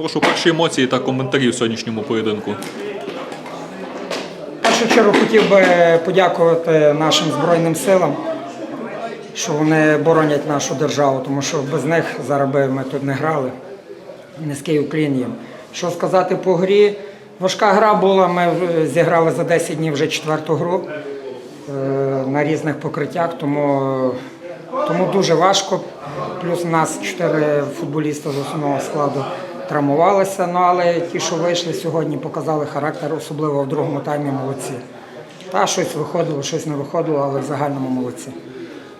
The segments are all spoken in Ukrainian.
Прошу перші емоції та коментарі в сьогоднішньому поєдинку. В першу чергу хотів би подякувати нашим Збройним силам, що вони боронять нашу державу, тому що без них зараз би ми тут не грали. Низький уклін їм. Що сказати по грі? Важка гра була, ми зіграли за 10 днів вже четверту гру е, на різних покриттях, тому, тому дуже важко. Плюс у нас чотири футболіста з основного складу травмувалися. Ну але ті, що вийшли сьогодні, показали характер, особливо в другому таймі молодці. Та щось виходило, щось не виходило, але в загальному молодці.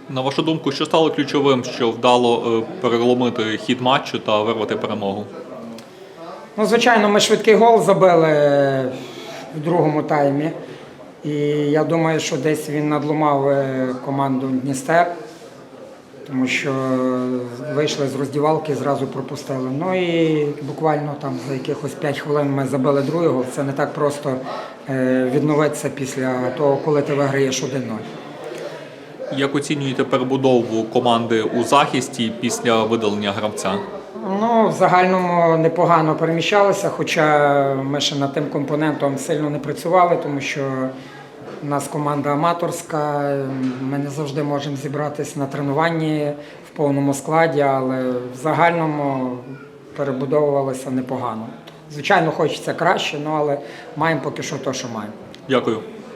На вашу думку, що стало ключовим, що вдало е, переломити хід матчу та вирвати перемогу? Ну, звичайно, ми швидкий гол забили в другому таймі. І я думаю, що десь він надломав е, команду Дністер, тому що вийшли з роздівалки і зразу пропустили. Ну і буквально там за якихось 5 хвилин ми забили другий гол. Це не так просто е, відновитися після того, коли ти виграєш 1-0. Як оцінюєте перебудову команди у захисті після видалення гравця? Ну, в загальному непогано переміщалися, хоча ми ще над тим компонентом сильно не працювали, тому що у нас команда аматорська, ми не завжди можемо зібратися на тренуванні в повному складі, але в загальному перебудовувалися непогано. Звичайно, хочеться краще, ну, але маємо поки що те, що маємо. Дякую.